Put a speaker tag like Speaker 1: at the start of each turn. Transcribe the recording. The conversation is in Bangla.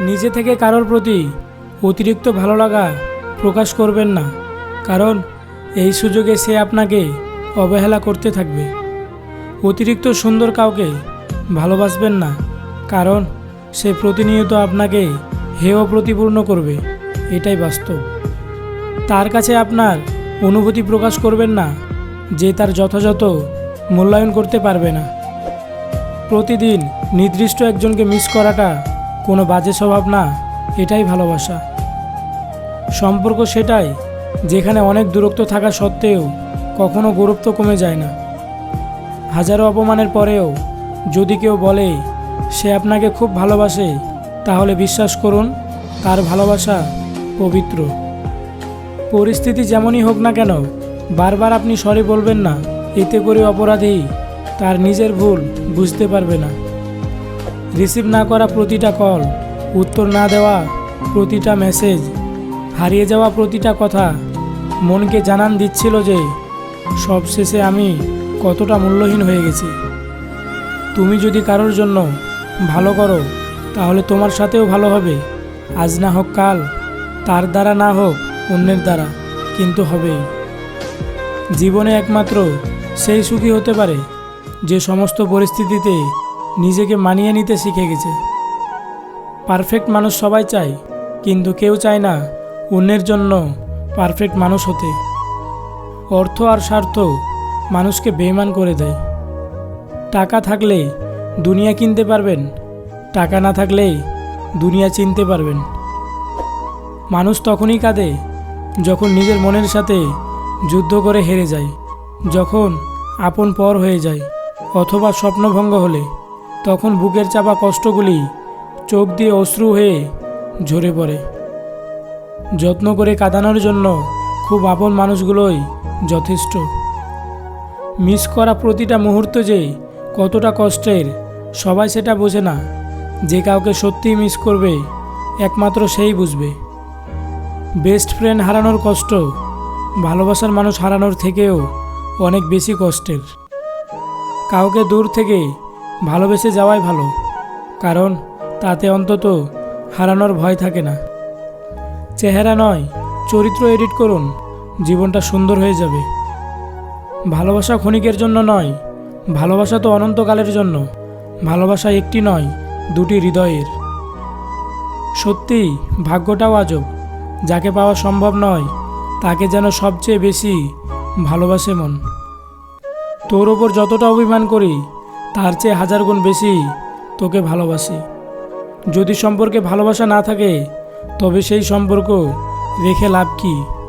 Speaker 1: নিজে থেকে কারোর প্রতি অতিরিক্ত ভালো লাগা প্রকাশ করবেন না। কারণ এই সুযোগে সে আপনাকে অবহেলা করতে থাকবে। অতিরিক্ত সুন্দর কাউকে ভালোবাসবেন না। কারণ সে প্রতিনিয়ত আপনাকে হেয় প্রতিপূর্ণ করবে। এটাই বাস্তব। তার কাছে আপনার অনুভূতি প্রকাশ করবেন না যে তার যথাযথ মূল্যায়ন করতে পারবে না। প্রতিদিন নির্দিষ্ট একজনকে মিস করাটা কোনো বাজে স্বভাব না, এটাই ভালোবাসা। সম্পর্ক সেটাই, যেখানে অনেক দূরত্ব থাকা সত্ত্বেও কখনো গুরুত্ব কমে যায় না। হাজারো অপমানের পরেও যদি কেউ বলে, সে আপনাকে খুব ভালোবাসে, তাহলে বিশ্বাস করুন, তার ভালোবাসা পবিত্র। পরিস্থিতি যেমনই হোক না কেন, বারবার আপনি সরি বলবেন না, এতে করে অপরাধী তার নিজের ভুল বুঝতে পারবে না। রিসিভ না করা প্রতিটা কল, উত্তর না দেওয়া প্রতিটা মেসেজ, হারিয়ে যাওয়া প্রতিটা কথা মনকে জানান দিচ্ছিল যে সবশেষে আমি কতটা মূল্যহীন হয়ে গেছি। তুমি যদি কারোর জন্য ভালো করো, তাহলে তোমার সাথেও ভালো হবে। আজ না হোক কাল, তার দ্বারা না হোক অন্যের দ্বারা, কিন্তু হবেই জীবনে একমাত্র সেই সুখী হতে পারে যে সমস্ত পরিস্থিতিতে নিজেকে মানিয়ে নিতে শিখে গেছে। পারফেক্ট মানুষ সবাই চায়, কিন্তু কেউ চায় না অন্যের জন্য পারফেক্ট মানুষ হতে। অর্থ আর স্বার্থ মানুষকে বেইমান করে দেয়। টাকা থাকলে দুনিয়া কিনতে পারবেন, টাকা না থাকলে দুনিয়া চিনতে পারবেন। মানুষ তখনই কাঁদে যখন নিজের মনের সাথে যুদ্ধ করে হেরে যায়, যখন আপন পর হয়ে যায় অথবা স্বপ্নভঙ্গ হলে। তখন বুকের চাপা কষ্টগুলি চোখ দিয়ে অশ্রু হয়ে ঝরে পড়ে। যত্ন করে কাঁদানোর জন্য খুব আপন মানুষগুলোই যথেষ্ট। মিস করা প্রতিটা মুহূর্ত যে কতটা কষ্টের, সবাই সেটা বোঝে না। যে কাউকে সত্যিই মিস করবে, একমাত্র সেই বুঝবে। বেস্ট ফ্রেন্ড হারানোর কষ্ট ভালোবাসার মানুষ হারানোর থেকেও অনেক বেশি কষ্টের। কাউকে দূর থেকে ভালোবেসে যাওয়াই ভালো, কারণ তাতে অন্তত হারানোর ভয় থাকে না। চেহারা নয়, চরিত্র এডিট করুন, জীবনটা সুন্দর হয়ে যাবে। ভালোবাসা ক্ষণিকের জন্য নয়, ভালোবাসা তো অনন্তকালের জন্য, ভালোবাসা একটি নয়, দুটি হৃদয়ের। সত্যি ভাগ্যটাও আজব, যাকে পাওয়া সম্ভব নয়, তাকে যেন সবচেয়ে বেশি ভালোবাসে মন। তোর ওপর যতটা অভিমান করি তার চেয়ে হাজার গুণ বেশি তোকে ভালোবাসি। যদি সম্পর্কে ভালোবাসা না থাকে, তবে সেই সম্পর্ক রেখে লাভ কী?